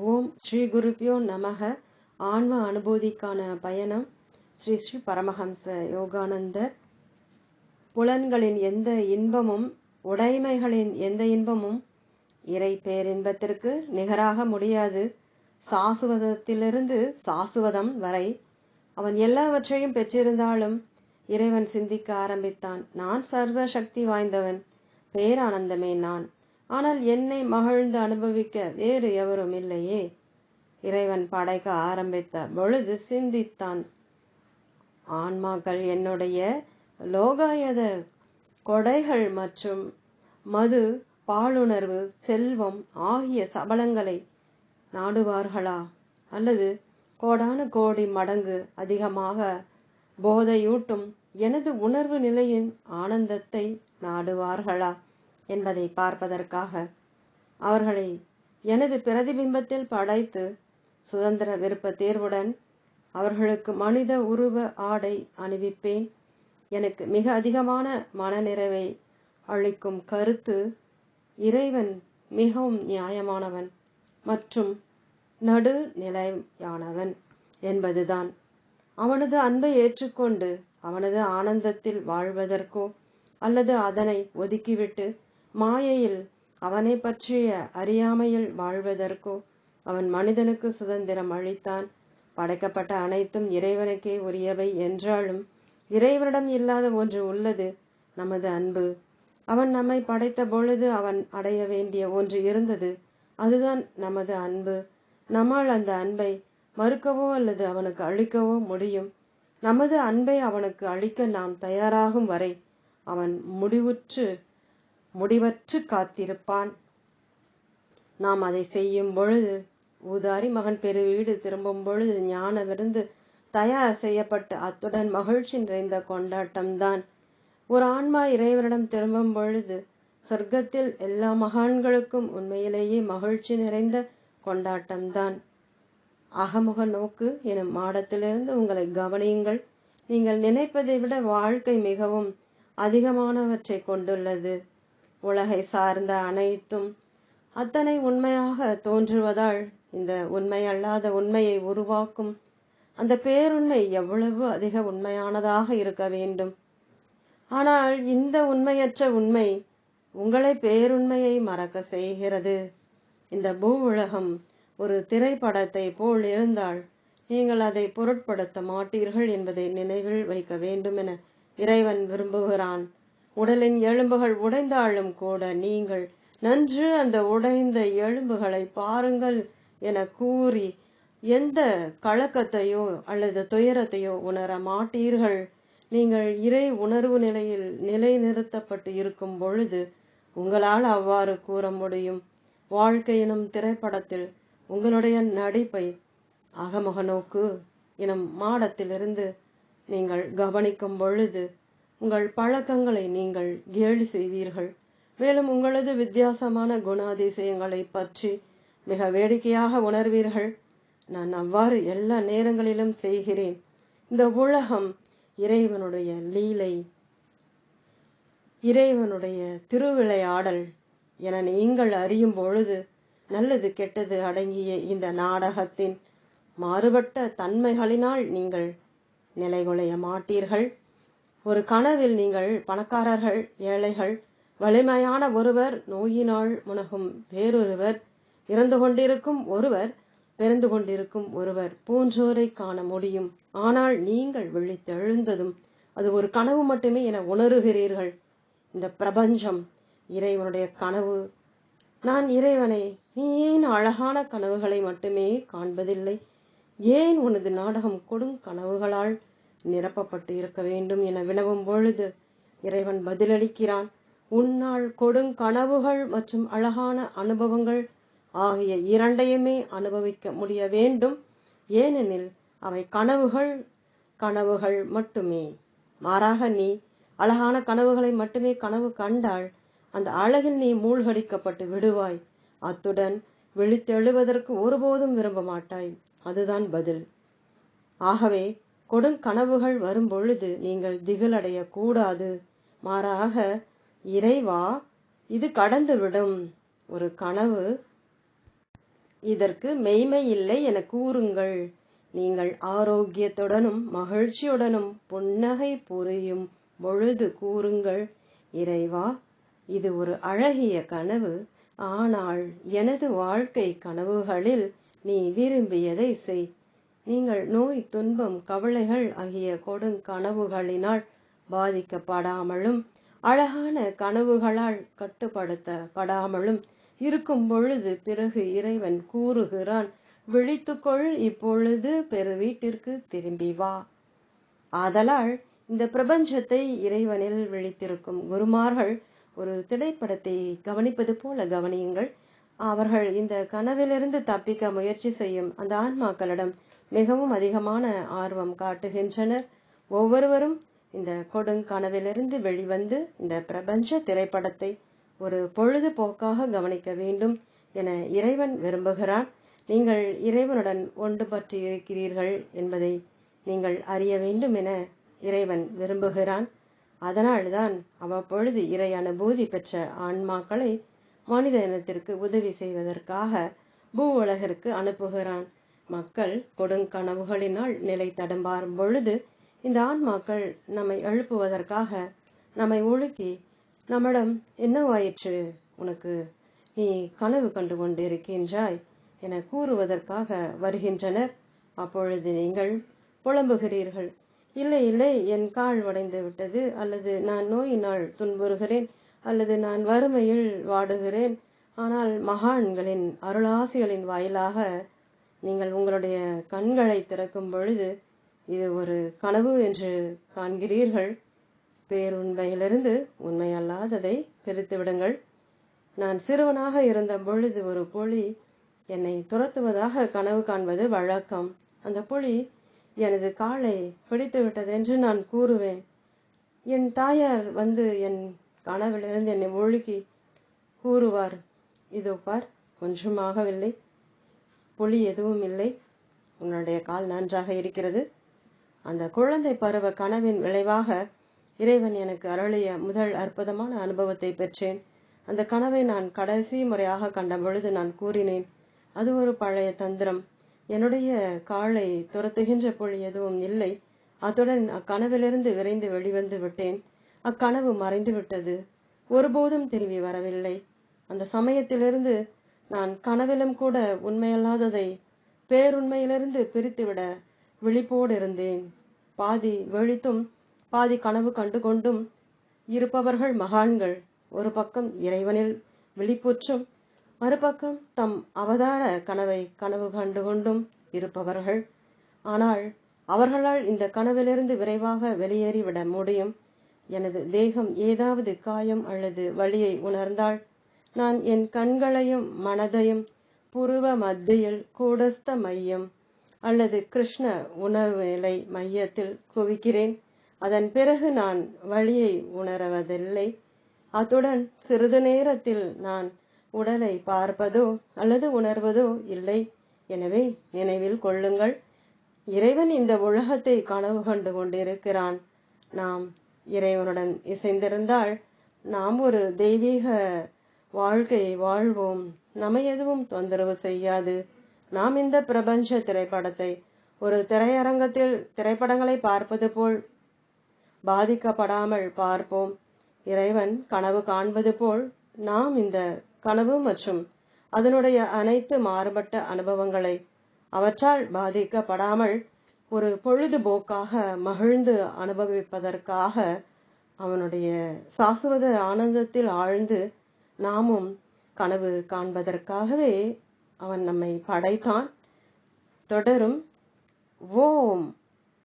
ஓம் ஸ்ரீ குருப்பியோ நமக. ஆன்ம அனுபூதிக்கான பயணம் ஸ்ரீ ஸ்ரீ பரமஹம்ச யோகானந்தர். புலன்களின் எந்த இன்பமும் உடைமைகளின் எந்த இன்பமும் இறை பேரின்பத்திற்கு நிகராக முடியாது. சாசுவதத்திலிருந்து சாசுவதம் வரை அவன் எல்லாவற்றையும் பெற்றிருந்தாலும் இறைவன் சிந்திக்க ஆரம்பித்தான். நான் சர்வ சக்தி வாய்ந்தவன் பேரானந்தமே நான். ஆனால் என்னை மகிழ்ந்து அனுபவிக்க வேறு எவரும் இல்லையே. இறைவன் படைக்க ஆரம்பித்த பொழுது சிந்தித்தான். ஆன்மாக்கள் என்னுடைய லோகாயத கொடைகள் மற்றும் மது பாலுணர்வு செல்வம் ஆகிய சபலங்களை நாடுவார்களா? அல்லது கோடானு கோடி மடங்கு அதிகமாக போதையூட்டும் எனது உணர்வு நிலையின் ஆனந்தத்தை நாடுவார்களா? என்பதை பார்ப்பதற்காக அவர்களை எனது பிரதிபிம்பத்தில் படைத்து சுதந்திர விருப்ப தேர்வுடன் அவர்களுக்கு மனித உருவ ஆடை அணிவிப்பேன். எனக்கு மிக அதிகமான மனநிறைவை அளிக்கும் கருத்து இறைவன் மிகவும் நியாயமானவன் மற்றும் நடுநிலையானவன் என்பதுதான். அவனது அன்பை ஏற்றுக்கொண்டு அவனது ஆனந்தத்தில் வாழ்வதற்கோ அல்லது அதனை ஒதுக்கிவிட்டு மாயையில் அவனை பற்றிய அறியாமையில் வாழ்வதற்கோ அவன் மனிதனுக்கு சுதந்திரம் அளித்தான். படைக்கப்பட்ட அனைத்தும் இறைவனுக்கே உரியவை என்றாலும் இறைவனிடம் இல்லாத ஒன்று உள்ளது நமது அன்பு. அவன் நம்மை படைத்த பொழுது அவன் அடைய வேண்டிய ஒன்று இருந்தது அதுதான் நமது அன்பு. நம்மால் அந்த அன்பை மறுக்கவோ அல்லது அவனுக்கு அளிக்கவோ முடியும். நமது அன்பை அவனுக்கு அளிக்க நாம் தயாராகும் வரை அவன் முடிவுற்று முடிவற்று காத்திருப்பான். நாம் அதை செய்யும் பொழுது ஊதாரி மகன் பெரு வீடு திரும்பும் பொழுது ஞான விருந்து தயார் செய்யப்பட்டு அத்துடன் மகிழ்ச்சி நிறைந்த கொண்டாட்டம்தான். ஒரு ஆன்மா இறைவனிடம் திரும்பும் பொழுது சொர்க்கத்தில் எல்லா மகான்களுக்கும் உண்மையிலேயே மகிழ்ச்சி நிறைந்த கொண்டாட்டம்தான். அகமுக நோக்கு எனும் மாடத்திலிருந்து உங்களை கவனியுங்கள். நீங்கள் நினைப்பதை விட வாழ்க்கை மிகவும் அதிகமானவற்றை கொண்டுள்ளது. உலகை சார்ந்த அனைத்தும் அத்தனை உண்மையாக தோன்றுவதால் இந்த உண்மையல்லாத உண்மையை உருவாக்கும் அந்த பேருண்மை எவ்வளவு அதிக உண்மையானதாக இருக்க வேண்டும். ஆனால் இந்த உண்மையற்ற உண்மை உங்களை பேருண்மையை மறக்க செய்கிறது. இந்த பூ உலகம் ஒரு திரைப்படத்தை போல் இருந்தால் நீங்கள் அதை பொருட்படுத்த மாட்டீர்கள் என்பதை நினைவில் வைக்க வேண்டும் என இறைவன் விரும்புகிறான். உடலின் எலும்புகள் உடைந்தாலும் கூட நீங்கள் நன்று அந்த உடைந்த எலும்புகளை பாருங்கள் என கூறி எந்த கலக்கத்தையோ அல்லது துயரத்தையோ உணர மாட்டீர்கள். நீங்கள் இறை உணர்வு நிலையில் நிலைநிறுத்தப்பட்டு இருக்கும் பொழுது உங்களால் அவ்வாறு கூற முடியும். வாழ்க்கை எனும் திரைப்படத்தில் உங்களுடைய நடிப்பை அகமுக நோக்கு எனும் மாடத்திலிருந்து நீங்கள் கவனிக்கும் பொழுது உங்கள் பழக்கங்களை நீங்கள் கேலி செய்வீர்கள். மேலும் உங்களது வித்தியாசமான குணாதிசயங்களை பற்றி மிக வேடிக்கையாக உணர்வீர்கள். நான் அவ்வாறு எல்லா நேரங்களிலும் செய்கிறேன். இந்த உலகம் இறைவனுடைய லீலை இறைவனுடைய திருவிளையாடல் என நீங்கள் அறியும் பொழுது நல்லது கெட்டது அடங்கிய இந்த நாடகத்தின் மாறுபட்ட தன்மைகளினால் நீங்கள் நிலைகுலைய மாட்டீர்கள். ஒரு கனவில் நீங்கள் பணக்காரர்கள் ஏழைகள் வலிமையான ஒருவர் நோயினால் முனகும் வேறொருவர் இறந்து கொண்டிருக்கும் ஒருவர் பிறந்து கொண்டிருக்கும் ஒருவர் போன்றோரை காண முடியும். ஆனால் நீங்கள் விழித்தெழுந்ததும் அது ஒரு கனவு மட்டுமே என உணருகிறீர்கள். இந்த பிரபஞ்சம் இறைவனுடைய கனவு. நான் இறைவனை நீ ஏன் அழகான கனவுகளை மட்டுமே காண்பதில்லை? ஏன் உனது நாடகம் கொடும் கனவுகளால்? நிரப்பப்பட்டு இருக்க வேண்டும் என வினவும் பொழுது இறைவன் பதிலளிக்கிறான். உன்னால் கொடுங்கனவுகள் மற்றும் அழகான அனுபவங்கள் ஆகிய இரண்டையுமே அனுபவிக்க முடிய வேண்டும். ஏனெனில் அவை கனவுகள் கனவுகள் மட்டுமே. மாறாக நீ அழகான கனவுகளை மட்டுமே கனவு கண்டால் அந்த அழகில் நீ மூழ்கடிக்கப்பட்டு விடுவாய். அத்துடன் விழித்தெழுவதற்கு ஒருபோதும் விரும்ப மாட்டாய் அதுதான் பதில். ஆகவே கொடுங்கனவுகள் வரும்பொழுது நீங்கள் திகிலடைய கூடாது மாறாக இறைவா இது கடந்துவிடும். ஒரு கனவு இதற்கு மெய்மை இல்லை என கூறுங்கள். நீங்கள் ஆரோக்கியத்துடனும் மகிழ்ச்சியுடனும் புன்னகை புரியும் பொழுது கூறுங்கள் இறைவா இது ஒரு அழகிய கனவு. ஆனால் எனது வாழ்க்கை கனவுகளில் நீ விரும்பியதை செய். நீங்கள் நோய் துன்பம் கவலைகள் ஆகிய கொடுங்கனவுகளினால் பாதிக்கப்படாமலும் அழகான கனவுகளால் கட்டுப்படுத்தப்படாமலும் இருக்கும் பொழுது பிறகு இறைவன் கூறுகிறான் விழித்துக்கொள் இப்பொழுது பெரு வீட்டிற்கு திரும்பி வா. ஆதலால் இந்த பிரபஞ்சத்தை இறைவனில் விழித்திருக்கும் குருமார்கள் ஒரு திரைப்படத்தை கவனிப்பது போல கவனியுங்கள். அவர்கள் இந்த கனவிலிருந்து தப்பிக்க முயற்சி செய்யும் அந்த ஆன்மாக்களிடம் மிகவும் அதிகமான ஆர்வம் காட்டுகின்றனர். ஒவ்வொருவரும் இந்த கொடுங்கனவிலிருந்து வெளிவந்து இந்த பிரபஞ்ச திரைப்படத்தை ஒரு பொழுதுபோக்காக கவனிக்க வேண்டும் என இறைவன் விரும்புகிறான். நீங்கள் இறைவனுடன் ஒன்று பற்றி இருக்கிறீர்கள் என்பதை நீங்கள் அறிய வேண்டும் என இறைவன் விரும்புகிறான். அதனால்தான் அவ்வப்பொழுது இறை அனுபூதி பெற்ற ஆன்மாக்களை மனித இனத்திற்கு உதவி செய்வதற்காக பூ உலகிற்கு அனுப்புகிறான். மக்கள் கொடுங்கனவுகளினால் நிலை தடுமாறும் பொழுது இந்த ஆன்மாக்கள் நம்மை எழுப்புவதற்காக நம்மை ஒழுக்கி நம்மிடம் என்னவாயிற்று உனக்கு நீ கனவு கண்டு கொண்டிருக்கின்றாய் என கூறுவதற்காக வருகின்றனர். அப்பொழுது நீங்கள் புலம்புகிறீர்கள். இல்லை இல்லை என் கால் உடைந்து விட்டது. அல்லது நான் நோயினால் துன்புறுகிறேன். அல்லது நான் வறுமையில் வாடுகிறேன். ஆனால் மகான்களின் அருளாசிகளின் வாயிலாக நீங்கள் உங்களுடைய கண்களை திறக்கும் பொழுது இது ஒரு கனவு என்று காண்கிறீர்கள். பேருண்மையிலிருந்து உண்மையல்லாததை பிரித்து விடுங்கள். நான் சிறுவனாக இருந்த பொழுது ஒரு புலி என்னை துரத்துவதாக கனவு காண்பது வழக்கம். அந்த புலி எனது காலை பிடித்து விட்டதென்று நான் கூறுவேன். என் தாயார் வந்து என் கனவிலிருந்து என்னை ஒழுக்கி கூறுவார். இதோ பார் ஒன்றுமாகவில்லை புலி எதுவும் இல்லை. உன்னுடைய கால் நன்றாக இருக்கிறது. அந்த குழந்தை பருவ கனவின் விளைவாக இறைவன் எனக்கு அருளிய முதல் அற்புதமான அனுபவத்தை பெற்றேன். அந்த கனவை நான் கடைசி முறையாக கண்ட பொழுது நான் கூறினேன் அது ஒரு பழைய தந்திரம். என்னுடைய காலை துரத்துகின்ற பொழி எதுவும் இல்லை. அத்துடன் அக்கனவிலிருந்து விரைந்து வெளிவந்து விட்டேன். அக்கனவு மறைந்து விட்டது ஒருபோதும் திரும்பி வரவில்லை. அந்த சமயத்திலிருந்து நான் கனவிலும் கூட உண்மையல்லாததை பேருண்மையிலிருந்து பிரித்துவிட விழிப்போடு இருந்தேன் பாதி வெழித்தும் பாதி கனவு கண்டு கொண்டும் இருப்பவர்கள் மகான்கள். ஒரு பக்கம் இறைவனில் விழிப்புற்றும் மறுபக்கம் தம் அவதார கனவை கனவு கண்டு கொண்டும் இருப்பவர்கள். ஆனால் அவர்களால் இந்த கனவிலிருந்து விரைவாக வெளியேறிவிட முடியும். எனது தேகம் ஏதாவது காயம் அல்லது வழியை உணர்ந்தால் நான் என் கண்களையும் மனதையும் புருவ மத்தியில் கூடஸ்த மையம் அல்லது கிருஷ்ண உணர்வு நிலை மையத்தில் குவிக்கிறேன். அதன் பிறகு நான் வழியை உணரவதில்லை. அத்துடன் சிறிது நேரத்தில் நான் உடலை பார்ப்பதோ அல்லது உணர்வதோ இல்லை. எனவே நினைவில் கொள்ளுங்கள். இறைவன் இந்த உலகத்தை கனவு கண்டு கொண்டிருக்கிறான். நாம் இறைவனுடன் இசைந்திருந்தால் நாம் ஒரு தெய்வீக வாழ்க்கையை வாழ்வோம். நம்ம எதுவும் தொந்தரவு செய்யாது. நாம் இந்த பிரபஞ்ச திரைப்படத்தை ஒரு திரையரங்கத்தில் திரைப்படங்களை பார்ப்பது போல் பாதிக்கப்படாமல் பார்ப்போம். இறைவன் கனவு காண்பது போல் நாம் இந்த கனவு மற்றும் அதனுடைய அனைத்து மாறுபட்ட அனுபவங்களை அவற்றால் பாதிக்கப்படாமல் ஒரு பொழுதுபோக்காக மகிழ்ந்து அனுபவிப்பதற்காக அவனுடைய சாசுவத ஆனந்தத்தில் ஆழ்ந்து நாமும் கனவு காண்பதற்காகவே அவன் நம்மை படைத்தான். தொடரும். ஓம்.